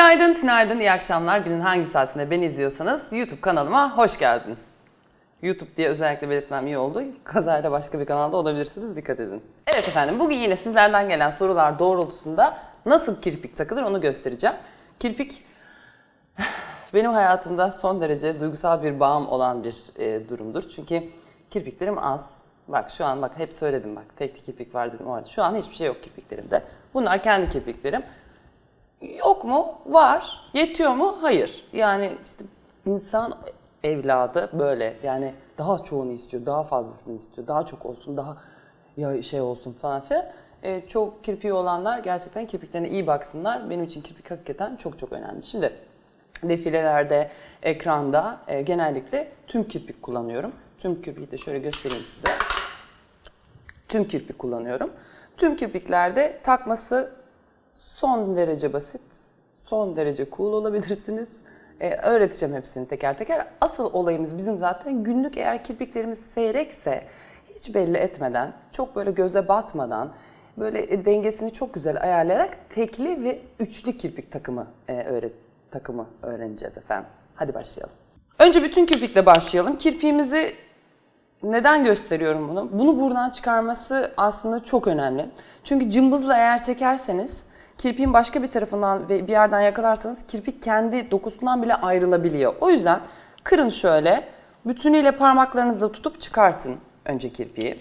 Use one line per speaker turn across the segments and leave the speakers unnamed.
Günaydın, tünaydın, iyi akşamlar. Günün hangi saatinde beni izliyorsanız YouTube kanalıma hoş geldiniz. YouTube diye özellikle belirtmem iyi oldu. Kazayla başka bir kanalda olabilirsiniz, dikkat edin. Evet efendim, bugün yine sizlerden gelen sorular doğrultusunda nasıl kirpik takılır onu göstereceğim. Kirpik benim hayatımda son derece duygusal bir bağım olan bir e, durumdur. Çünkü kirpiklerim az. Bak şu an bak hep söyledim bak tek kirpik var dedim. Şu an hiçbir şey yok kirpiklerimde. Bunlar kendi kirpiklerim. Yok mu? Var. Yetiyor mu? Hayır. Yani işte insan evladı böyle yani daha çoğunu istiyor, daha fazlasını istiyor, daha çok olsun, daha ya şey olsun falan filan. Ee, çok kirpiği olanlar gerçekten kirpiklerine iyi baksınlar. Benim için kirpik hakikaten çok çok önemli. Şimdi defilelerde, ekranda e, genellikle tüm kirpik kullanıyorum. Tüm kirpiği de şöyle göstereyim size. Tüm kirpik kullanıyorum. Tüm kirpiklerde takması son derece basit, son derece cool olabilirsiniz. Ee, öğreteceğim hepsini teker teker. Asıl olayımız bizim zaten günlük eğer kirpiklerimiz seyrekse hiç belli etmeden, çok böyle göze batmadan, böyle e, dengesini çok güzel ayarlayarak tekli ve üçlü kirpik takımı e, öğret takımı öğreneceğiz efendim. Hadi başlayalım. Önce bütün kirpikle başlayalım. Kirpiğimizi neden gösteriyorum bunu? Bunu buradan çıkarması aslında çok önemli. Çünkü cımbızla eğer çekerseniz kirpiğin başka bir tarafından ve bir yerden yakalarsanız kirpik kendi dokusundan bile ayrılabiliyor. O yüzden kırın şöyle, bütünüyle parmaklarınızla tutup çıkartın önce kirpiği.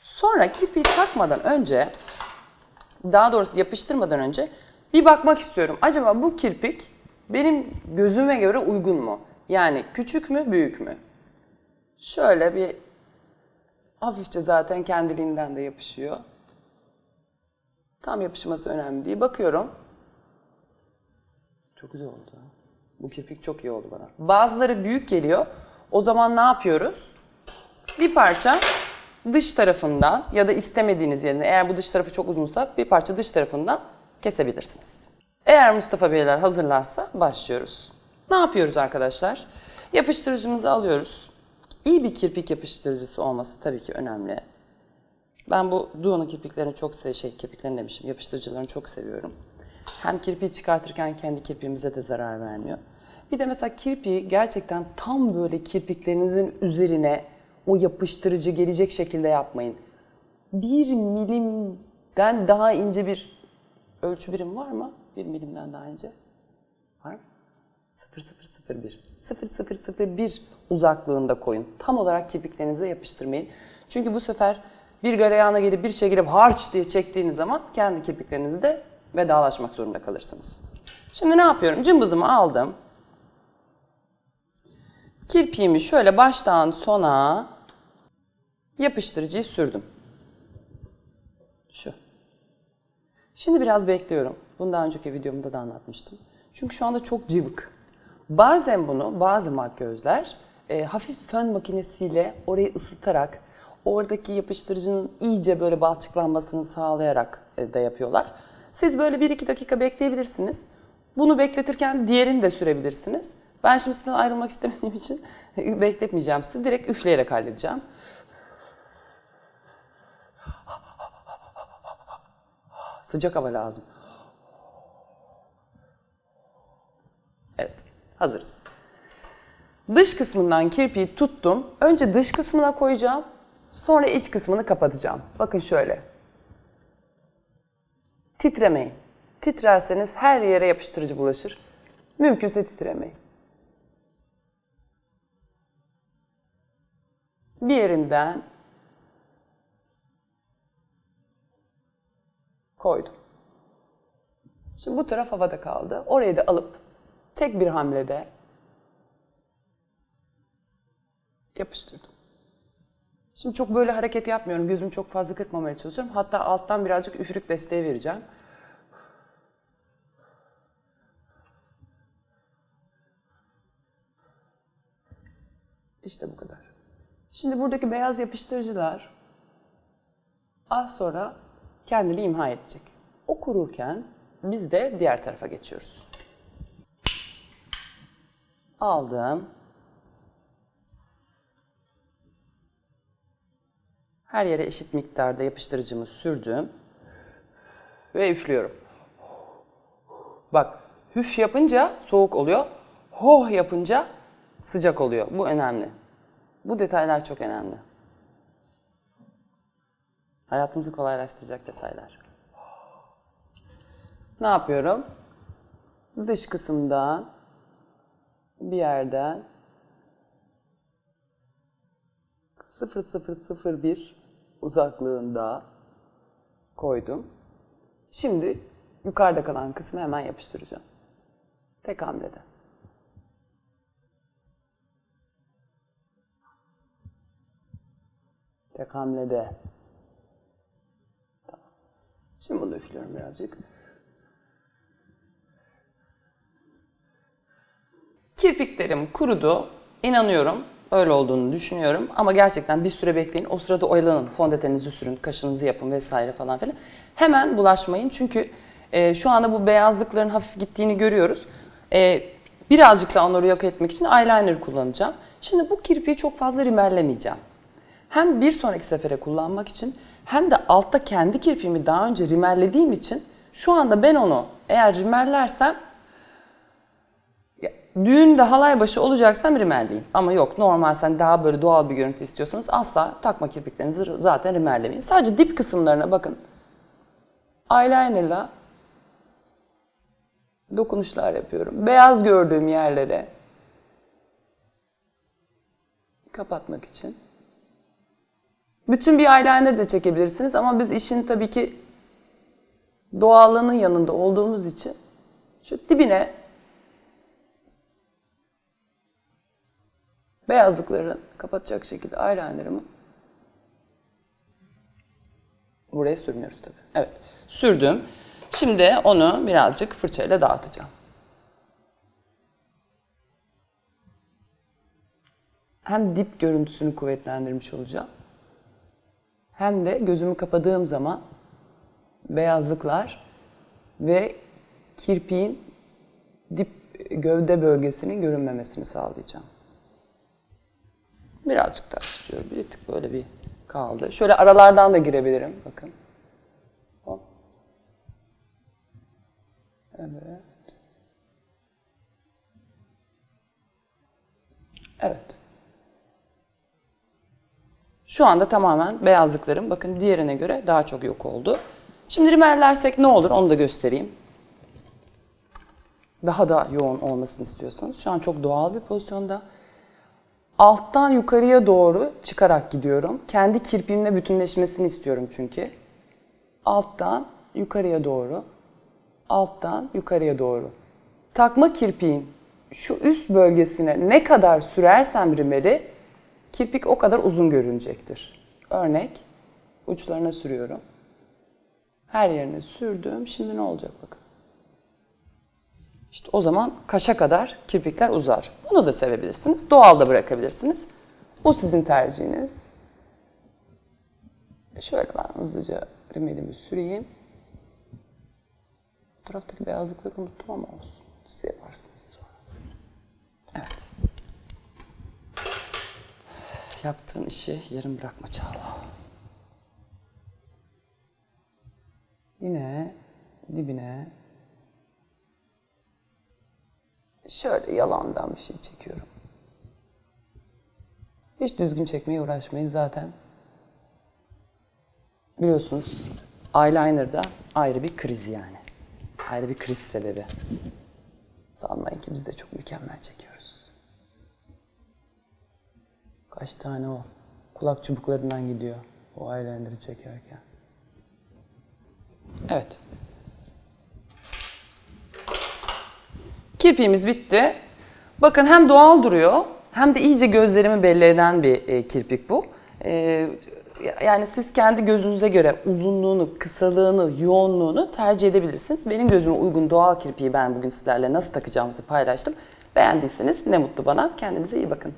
Sonra kirpiği takmadan önce, daha doğrusu yapıştırmadan önce bir bakmak istiyorum. Acaba bu kirpik benim gözüme göre uygun mu? Yani küçük mü, büyük mü? Şöyle bir hafifçe zaten kendiliğinden de yapışıyor. Tam yapışması önemli değil. Bakıyorum. Çok güzel oldu. Bu kirpik çok iyi oldu bana. Bazıları büyük geliyor. O zaman ne yapıyoruz? Bir parça dış tarafından ya da istemediğiniz yerine eğer bu dış tarafı çok uzunsa bir parça dış tarafından kesebilirsiniz. Eğer Mustafa Beyler hazırlarsa başlıyoruz. Ne yapıyoruz arkadaşlar? Yapıştırıcımızı alıyoruz. İyi bir kirpik yapıştırıcısı olması tabii ki önemli. Ben bu Duo'nun kirpiklerini çok sev şey kirpiklerini demişim, yapıştırıcılarını çok seviyorum. Hem kirpiği çıkartırken kendi kirpiğimize de zarar vermiyor. Bir de mesela kirpiği gerçekten tam böyle kirpiklerinizin üzerine o yapıştırıcı gelecek şekilde yapmayın. Bir milimden daha ince bir ölçü birim var mı? Bir milimden daha ince. Var mı? 0,001. 0,001 uzaklığında koyun. Tam olarak kirpiklerinize yapıştırmayın. Çünkü bu sefer bir galeyana gelip bir şey gelip harç diye çektiğiniz zaman kendi kirpiklerinizde vedalaşmak zorunda kalırsınız. Şimdi ne yapıyorum? Cımbızımı aldım. Kirpiğimi şöyle baştan sona yapıştırıcıyı sürdüm. Şu. Şimdi biraz bekliyorum. Bunu daha önceki videomda da anlatmıştım. Çünkü şu anda çok cıvık. Bazen bunu bazı makyözler e, hafif fön makinesiyle orayı ısıtarak oradaki yapıştırıcının iyice böyle balçıklanmasını sağlayarak e, da yapıyorlar. Siz böyle 1-2 dakika bekleyebilirsiniz. Bunu bekletirken diğerini de sürebilirsiniz. Ben şimdi sizden ayrılmak istemediğim için bekletmeyeceğim sizi. Direkt üfleyerek halledeceğim. Sıcak hava lazım. Hazırız. Dış kısmından kirpiği tuttum. Önce dış kısmına koyacağım. Sonra iç kısmını kapatacağım. Bakın şöyle. Titremeyin. Titrerseniz her yere yapıştırıcı bulaşır. Mümkünse titremeyin. Bir yerinden koydum. Şimdi bu taraf havada kaldı. Orayı da alıp tek bir hamlede yapıştırdım. Şimdi çok böyle hareket yapmıyorum. Gözümü çok fazla kırpmamaya çalışıyorum. Hatta alttan birazcık üfürük desteği vereceğim. İşte bu kadar. Şimdi buradaki beyaz yapıştırıcılar az sonra kendini imha edecek. O kururken biz de diğer tarafa geçiyoruz. Aldım. Her yere eşit miktarda yapıştırıcımı sürdüm ve üflüyorum. Bak hüf yapınca soğuk oluyor. Hoh yapınca sıcak oluyor. Bu önemli. Bu detaylar çok önemli. Hayatınızı kolaylaştıracak detaylar. Ne yapıyorum? Dış kısımdan bir yerden 0001 uzaklığında koydum. Şimdi yukarıda kalan kısmı hemen yapıştıracağım. Tek hamlede. Tek hamlede. Şimdi bunu üflüyorum birazcık. Kirpiklerim kurudu. İnanıyorum. Öyle olduğunu düşünüyorum. Ama gerçekten bir süre bekleyin. O sırada oyalanın. Fondöteninizi sürün, kaşınızı yapın vesaire falan filan. Hemen bulaşmayın. Çünkü e, şu anda bu beyazlıkların hafif gittiğini görüyoruz. E, birazcık da onları yok etmek için eyeliner kullanacağım. Şimdi bu kirpiği çok fazla rimellemeyeceğim. Hem bir sonraki sefere kullanmak için hem de altta kendi kirpiğimi daha önce rimellediğim için şu anda ben onu eğer rimellersem Düğünde halay başı olacaksam rimelleyeyim. Ama yok normal sen daha böyle doğal bir görüntü istiyorsanız asla takma kirpiklerinizi zaten rimellemeyin. Sadece dip kısımlarına bakın. Eyelinerla dokunuşlar yapıyorum. Beyaz gördüğüm yerlere kapatmak için. Bütün bir eyeliner de çekebilirsiniz ama biz işin tabii ki doğallığının yanında olduğumuz için şu dibine beyazlıkları kapatacak şekilde eyelinerımı buraya sürmüyoruz tabii. Evet, sürdüm. Şimdi onu birazcık fırçayla dağıtacağım. Hem dip görüntüsünü kuvvetlendirmiş olacağım. Hem de gözümü kapadığım zaman beyazlıklar ve kirpiğin dip gövde bölgesinin görünmemesini sağlayacağım. Birazcık daha istiyor. Bir tık böyle bir kaldı. Şöyle aralardan da girebilirim. Bakın. Hop. Evet. Evet. Şu anda tamamen beyazlıklarım bakın diğerine göre daha çok yok oldu. Şimdi rimellersek ne olur onu da göstereyim. Daha da yoğun olmasını istiyorsanız. Şu an çok doğal bir pozisyonda. Alttan yukarıya doğru çıkarak gidiyorum. Kendi kirpiğimle bütünleşmesini istiyorum çünkü. Alttan yukarıya doğru. Alttan yukarıya doğru. Takma kirpiğin şu üst bölgesine ne kadar sürersem rimeli kirpik o kadar uzun görünecektir. Örnek uçlarına sürüyorum. Her yerine sürdüm. Şimdi ne olacak bakın. İşte o zaman kaşa kadar kirpikler uzar. Bunu da sevebilirsiniz. Doğal da bırakabilirsiniz. Bu sizin tercihiniz. Şöyle ben hızlıca rimelimi süreyim. Bu taraftaki beyazlıkları unuttum ama olsun. Siz yaparsınız sonra. Evet. Yaptığın işi yarım bırakma Çağla. Yine dibine şöyle yalandan bir şey çekiyorum. Hiç düzgün çekmeye uğraşmayın zaten. Biliyorsunuz eyeliner'da ayrı bir kriz yani. Ayrı bir kriz sebebi. Sanmayın ki biz de çok mükemmel çekiyoruz. Kaç tane o kulak çubuklarından gidiyor o eyeliner'ı çekerken. Evet. Kirpiğimiz bitti. Bakın hem doğal duruyor hem de iyice gözlerimi belli eden bir e, kirpik bu. E, yani siz kendi gözünüze göre uzunluğunu, kısalığını, yoğunluğunu tercih edebilirsiniz. Benim gözüme uygun doğal kirpiği ben bugün sizlerle nasıl takacağımızı paylaştım. Beğendiyseniz ne mutlu bana. Kendinize iyi bakın.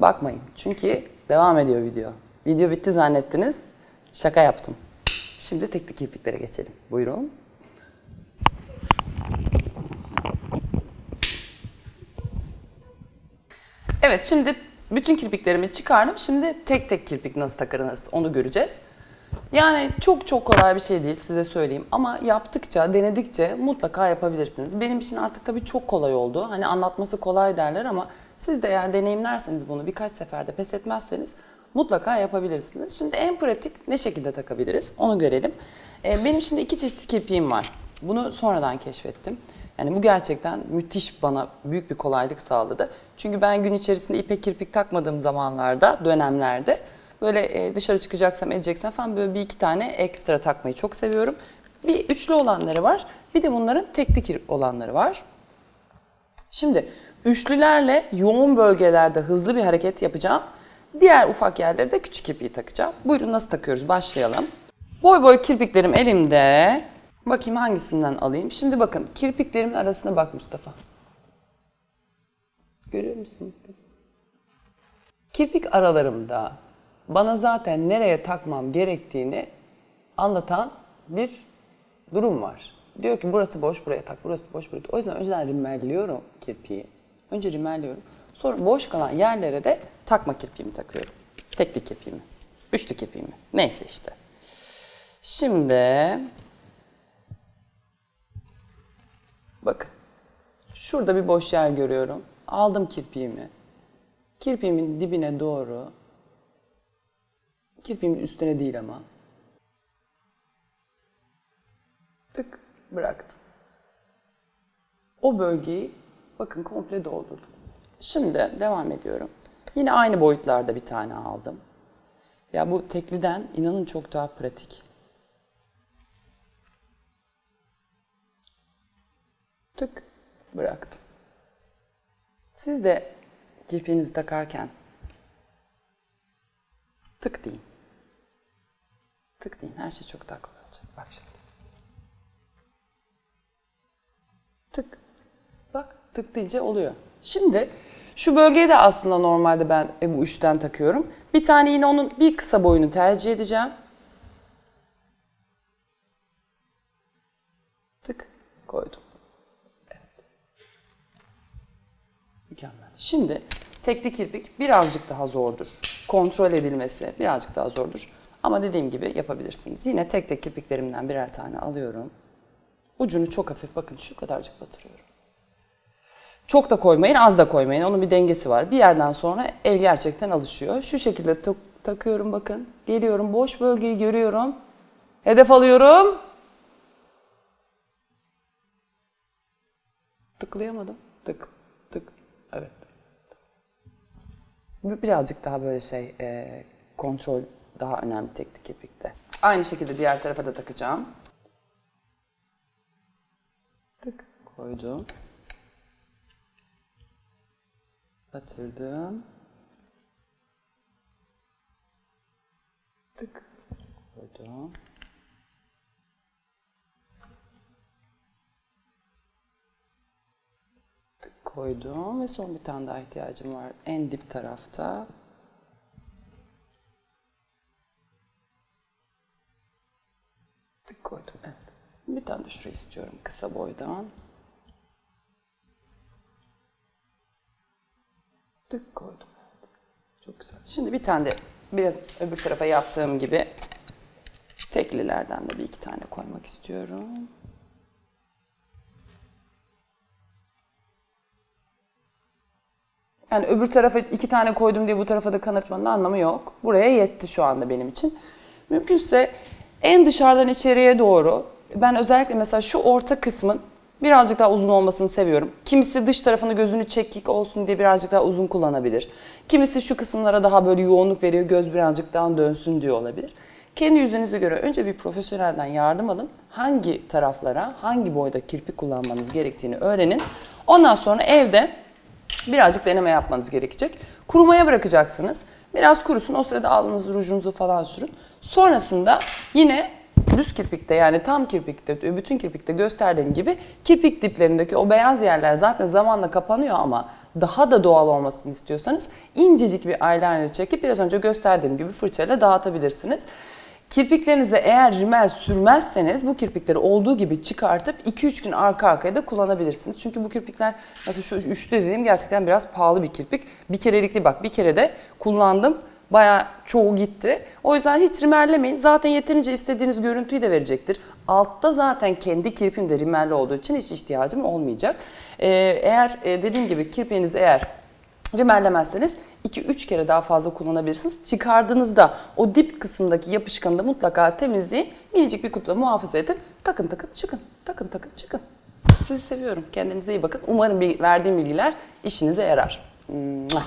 Bakmayın çünkü devam ediyor video. Video bitti zannettiniz. Şaka yaptım. Şimdi tekli kirpiklere geçelim. Buyurun. Evet şimdi bütün kirpiklerimi çıkardım. Şimdi tek tek kirpik nasıl takarız onu göreceğiz. Yani çok çok kolay bir şey değil size söyleyeyim ama yaptıkça, denedikçe mutlaka yapabilirsiniz. Benim için artık tabii çok kolay oldu. Hani anlatması kolay derler ama siz de eğer deneyimlerseniz bunu birkaç seferde pes etmezseniz mutlaka yapabilirsiniz. Şimdi en pratik ne şekilde takabiliriz onu görelim. Ee, benim şimdi iki çeşit kirpiğim var. Bunu sonradan keşfettim. Yani bu gerçekten müthiş bana büyük bir kolaylık sağladı. Çünkü ben gün içerisinde ipek kirpik takmadığım zamanlarda, dönemlerde böyle e, dışarı çıkacaksam, edeceksem falan böyle bir iki tane ekstra takmayı çok seviyorum. Bir üçlü olanları var, bir de bunların tekli olanları var. Şimdi üçlülerle yoğun bölgelerde hızlı bir hareket yapacağım. Diğer ufak yerlere de küçük kirpiği takacağım. Buyurun nasıl takıyoruz? Başlayalım. Boy boy kirpiklerim elimde. Bakayım hangisinden alayım. Şimdi bakın kirpiklerimin arasına bak Mustafa. Görüyor musun Mustafa? Kirpik aralarımda bana zaten nereye takmam gerektiğini anlatan bir durum var. Diyor ki burası boş buraya tak, burası boş buraya tak. O yüzden önceden rimelliyorum kirpiği. Önce rimelliyorum. Sonra boş kalan yerlere de takma kirpiğimi takıyorum. Tekli kirpiğimi, üçlü kirpiğimi. Neyse işte. Şimdi bakın şurada bir boş yer görüyorum. Aldım kirpiğimi. Kirpiğimin dibine doğru kirpiğimin üstüne değil ama tık bıraktım. O bölgeyi bakın komple doldurdum. Şimdi devam ediyorum. Yine aynı boyutlarda bir tane aldım. Ya bu tekliden inanın çok daha pratik. Tık bıraktım. Siz de kirpiğinizi takarken tık deyin. Tık deyin. Her şey çok daha kolay olacak. Bak şimdi. Tık. Bak tık deyince oluyor. Şimdi şu bölgeye de aslında normalde ben bu üçten takıyorum. Bir tane yine onun bir kısa boyunu tercih edeceğim. Tık koydum. Evet. Mükemmel. Şimdi tekli kirpik birazcık daha zordur. Kontrol edilmesi birazcık daha zordur. Ama dediğim gibi yapabilirsiniz. Yine tek tek kirpiklerimden birer tane alıyorum. Ucunu çok hafif bakın şu kadarcık batırıyorum. Çok da koymayın, az da koymayın. Onun bir dengesi var. Bir yerden sonra el gerçekten alışıyor. Şu şekilde tak- takıyorum bakın. Geliyorum, boş bölgeyi görüyorum. Hedef alıyorum. Tıklayamadım. Tık. Evet. Bu Birazcık daha böyle şey, e, kontrol daha önemli teknik kirpikte. Aynı şekilde diğer tarafa da takacağım. Tık koydum. Batırdım. Tık koydum. Koydum ve son bir tane daha ihtiyacım var. En dip tarafta. Tık koydum. Evet. Bir tane de şurayı istiyorum kısa boydan. Tık koydum. Evet. Çok güzel. Şimdi bir tane de biraz öbür tarafa yaptığım gibi teklilerden de bir iki tane koymak istiyorum. Yani öbür tarafa iki tane koydum diye bu tarafa da kanırtmanın anlamı yok. Buraya yetti şu anda benim için. Mümkünse en dışarıdan içeriye doğru ben özellikle mesela şu orta kısmın birazcık daha uzun olmasını seviyorum. Kimisi dış tarafını gözünü çekik olsun diye birazcık daha uzun kullanabilir. Kimisi şu kısımlara daha böyle yoğunluk veriyor, göz birazcık daha dönsün diyor olabilir. Kendi yüzünüze göre önce bir profesyonelden yardım alın. Hangi taraflara, hangi boyda kirpik kullanmanız gerektiğini öğrenin. Ondan sonra evde birazcık deneme yapmanız gerekecek. Kurumaya bırakacaksınız. Biraz kurusun. O sırada aldığınız rujunuzu falan sürün. Sonrasında yine düz kirpikte yani tam kirpikte, bütün kirpikte gösterdiğim gibi kirpik diplerindeki o beyaz yerler zaten zamanla kapanıyor ama daha da doğal olmasını istiyorsanız incecik bir eyeliner çekip biraz önce gösterdiğim gibi fırçayla dağıtabilirsiniz. Kirpiklerinize eğer rimel sürmezseniz bu kirpikleri olduğu gibi çıkartıp 2-3 gün arka arkaya da kullanabilirsiniz. Çünkü bu kirpikler mesela şu üçlü dediğim gerçekten biraz pahalı bir kirpik. Bir kerelikli bak bir kere de kullandım. Bayağı çoğu gitti. O yüzden hiç rimellemeyin. Zaten yeterince istediğiniz görüntüyü de verecektir. Altta zaten kendi kirpim de rimelli olduğu için hiç ihtiyacım olmayacak. Ee, eğer e, dediğim gibi kirpiğiniz eğer rimellemezseniz 2-3 kere daha fazla kullanabilirsiniz. Çıkardığınızda o dip kısımdaki yapışkanı da mutlaka temizleyin. Minicik bir kutuda muhafaza edin. Takın takın çıkın. Takın takın çıkın. Sizi seviyorum. Kendinize iyi bakın. Umarım verdiğim bilgiler işinize yarar. Mwah.